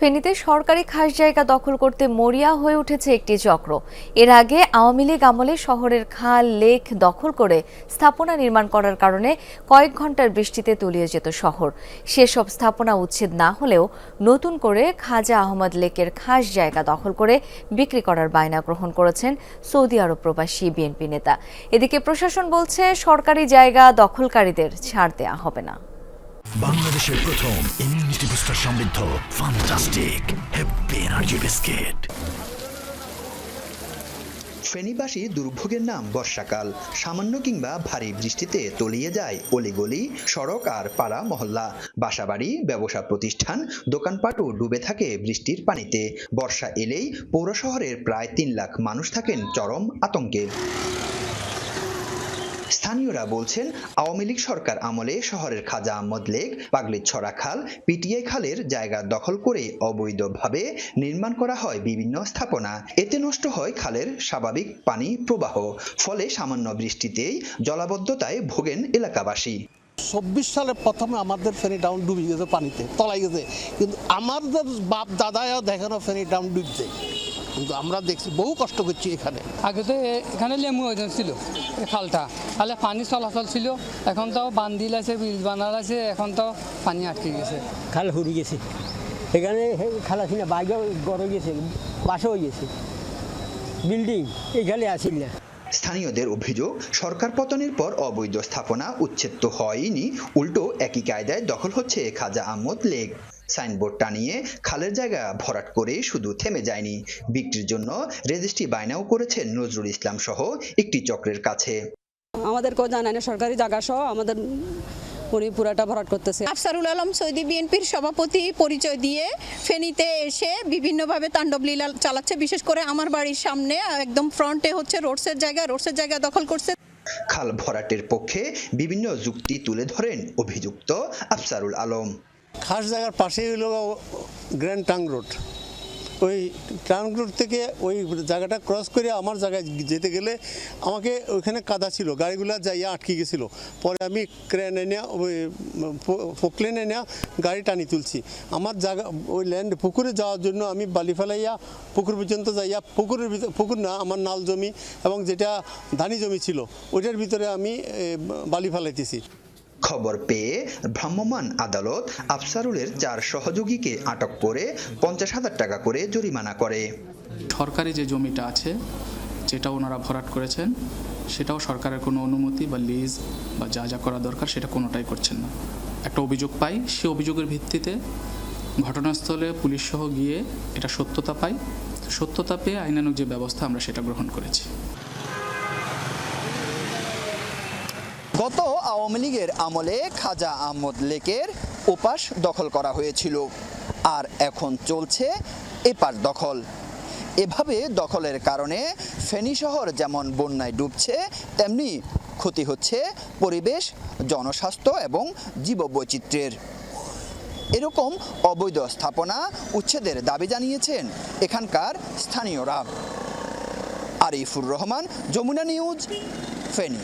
ফেনীতে সরকারি খাস জায়গা দখল করতে মরিয়া হয়ে উঠেছে একটি চক্র। এর আগে আওয়ামী লীগ আমলে শহরের খাল, লেক দখল করে স্থাপনা নির্মাণ করার কারণে কয়েক ঘণ্টার বৃষ্টিতে তলিয়ে যেত শহর। সেসব স্থাপনা উচ্ছেদ না হলেও নতুন করে খাজা আহমদ লেকের খাস জায়গা দখল করে বিক্রি করার বায়না গ্রহণ করেছেন সৌদি আরব প্রবাসী বিএনপি নেতা। এদিকে প্রশাসন বলছে, সরকারি জায়গা দখলকারীদের ছাড় দেওয়া হবে না। বাংলাদেশের প্রথম ইমিউনিটি বুস্টার সমৃদ্ধ ফান্টাস্টিক হ্যাপি এনার্জি বিস্কিট ফেনীবাসী দুর্ভোগের নাম বর্ষাকাল। সামান্য কিংবা ভারী বৃষ্টিতে তলিয়ে যায় অলিগলি, সড়ক আর পাড়া মহল্লা। বাসাবাড়ি, ব্যবসা প্রতিষ্ঠান, দোকানপাটও ডুবে থাকে বৃষ্টির পানিতে। বর্ষা এলেই পৌর শহরের প্রায় তিন লাখ মানুষ থাকেন চরম আতঙ্কে। স্থানীয়রা বলছেন, আওয়ামী লীগ সরকার আমলে শহরের খাজা আহমদ লেক পাগলিছড়া খাল পিটিআই খালের জায়গা দখল করে অবৈধভাবে নির্মাণ করা হয় বিভিন্ন স্থাপনা। এতে নষ্ট হয় খালের স্বাভাবিক পানি প্রবাহ, ফলে সামান্য বৃষ্টিতেই জলাবদ্ধতায় ভোগেন এলাকাবাসী। চব্বিশ সালে প্রথমে আমাদের ফেনি ডাউন ডুবে গেছে পানিতে তলাই গেছে। কিন্তু আমাদের বাপ দাদাও দেখানো ফেনি ডাউন ডুবছে। কিন্তু আমরা দেখছি বহু কষ্ট করছি এখানে। আগে তো এখানে লেমু ওজন ছিল খালটা। তাহলে পানি চলাচল ছিল এখন তো বান্দিল আছে ব্রিজ বানার আছে এখন তো পানি আটকে গেছে। খাল হরি গেছে। এখানে সেই খাল আছে না বাইকে গড়ে গেছে বাসে হয়ে গেছে। বিল্ডিং এখানে আসিল না। স্থানীয়দের অভিযোগ সরকার পতনের পর অবৈধ স্থাপনা উচ্ছেদ তো হয়নি উল্টো একই কায়দায় দখল হচ্ছে খাজা আহমদ লেক। সাইনবোর্ড টানিয়ে খালের জায়গা ভরাট করে শুধু থেমে যায়নি। বিক্রির জন্য রেজিস্ট্রি বায়নাও করেছেন নজরুল ইসলাম সহ একটি চক্রের কাছে। আমাদেরকেও জানায় না সরকারি জায়গা সহ আমাদের উনি পুরাটা ভরাট করতেছে। আফসারুল আলম সৌদি বিএনপির সভাপতি পরিচয় দিয়ে ফেনীতে এসে বিভিন্নভাবে তাণ্ডব লীলা চালাচ্ছে। বিশেষ করে আমার বাড়ির সামনে একদম ফ্রন্টে হচ্ছে রোডসের জায়গা রোডসের জায়গা দখল করছে। খাল ভরাটের পক্ষে বিভিন্ন যুক্তি তুলে ধরেন অভিযুক্ত আফসারুল আলম। খাস জায়গার পাশেই হলো গ্র্যান্ড টাং রোড ওই টাং রোড থেকে ওই জায়গাটা ক্রস করে আমার জায়গায় যেতে গেলে আমাকে ওইখানে কাদা ছিল, গাড়িগুলো যাইয়া আটকে গেছিল। পরে আমি ক্রেন এনে ওই ফোকলেন এনে গাড়ি টানি তুলছি। আমার জায়গা, ওই ল্যান্ড পুকুরে যাওয়ার জন্য আমি বালি ফেলাইয়া পুকুর পর্যন্ত যাইয়া, পুকুরের ভিতর পুকুর না, আমার নাল জমি এবং যেটা ধানি জমি ছিল, ওইটার ভিতরে আমি বালি ফেলাইতেছি। খবর পেয়ে ভ্রাম্যমাণ আদালত আফসারুলের চার সহযোগীকে আটক করে পঞ্চাশ হাজার টাকা করে জরিমানা করে। সরকারি যে জমিটা আছে, যেটা ওনারা ভরাট করেছেন, সেটাও সরকারের কোনো অনুমতি বা লিজ বা যা যা করা দরকার সেটা কোনোটাই করছেন না। একটা অভিযোগ পাই, সে অভিযোগের ভিত্তিতে ঘটনাস্থলে পুলিশ সহ গিয়ে এটা সত্যতা পাই। সত্যতা পেয়ে আইনানুগ যে ব্যবস্থা আমরা সেটা গ্রহণ করেছি। গত আওয়ামী লীগের আমলে খাজা আহমদ লেকের ওপাশ দখল করা হয়েছিল। আর এখন চলছে এপার দখল। এভাবে দখলের কারণে ফেনী শহর যেমন বন্যায় ডুবছে, তেমনি ক্ষতি হচ্ছে পরিবেশ, জনস্বাস্থ্য এবং জীববৈচিত্র্যের। এরকম অবৈধ স্থাপনা উচ্ছেদের দাবি জানিয়েছেন এখানকার স্থানীয়রা। আরিফুর রহমান, যমুনা নিউজ, ফেনী।